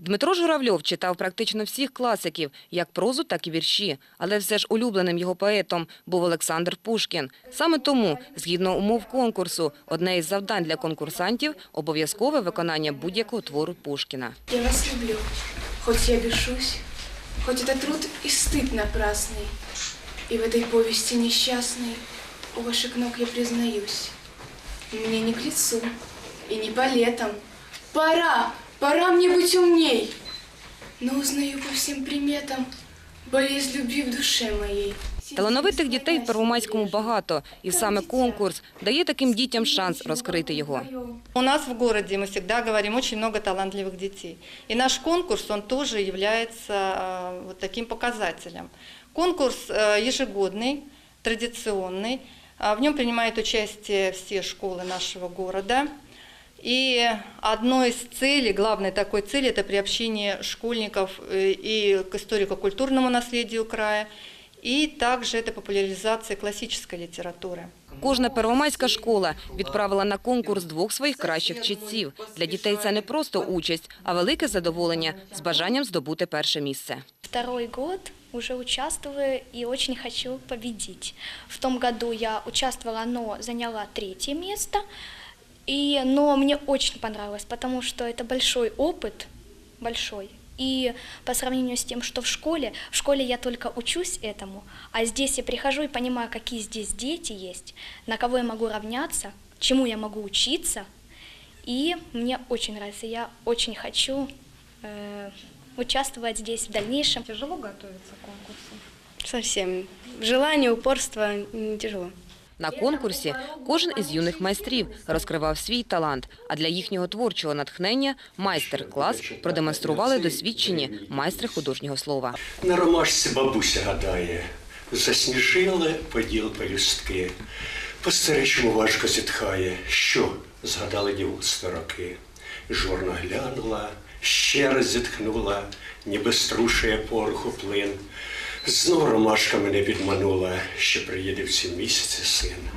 Дмитро Журавльов читав практично всіх класиків, як прозу, так і вірші. Але все ж улюбленим його поетом був Олександр Пушкін. Саме тому, згідно умов конкурсу, одне із завдань для конкурсантів – обов'язкове виконання будь-якого твору Пушкіна. Я вас люблю, хоть я бешусь, хоть это труд и стыд напрасный. И в этой повести несчастной у ваших ног я признаюсь. Мне не к лицу и не по летам. Пора, пора мне быть умней. Но узнаю по всем приметам болезнь любви в душе моей. Талановитих дітей в Первомайському багато, і саме конкурс дає таким дітям шанс розкрити його. У нас в городе, мы всегда говорим, очень много талантливых детей. И наш конкурс, он тоже является э, вот таким показателем. Конкурс э, ежегодный, традиционный. А В нем принимают участие все школы нашего города. И одной из целей, главной такой цели, это приобщение школьников э, и к историко-культурному наследию края, и также это популяризация классической литературы. Кожна первомайська школа відправила на конкурс двох своїх кращих читців. Для дітей це не просто участь, а велике задоволення з бажанням здобути перше місце. Второй год уже участвую и очень хочу победить. В том году я участвовала, но заняла третье место. И, но мне очень понравилось, потому что это большой опыт, большой. И по сравнению с тем, что в школе, в школе я только учусь этому, а здесь я прихожу и понимаю, какие здесь дети есть, на кого я могу равняться, чему я могу учиться. И мне очень нравится, я очень хочу э, участвовать здесь в дальнейшем. Тяжело готовиться к конкурсу? Совсем. Желание, упорство не тяжело. На конкурсі кожен із юних майстрів розкривав свій талант, а для їхнього творчого натхнення майстер-клас продемонстрували досвідчені майстри художнього слова. На ромашці бабуся гадає, засніжили поділ пелюстки. По старечому важко зітхає, що згадали дівоцтво роки. Жорно глянула, ще раз зітхнула, ніби струшує пороху плин. Знов ромашка мене підманула, що приїде в ці місяці син.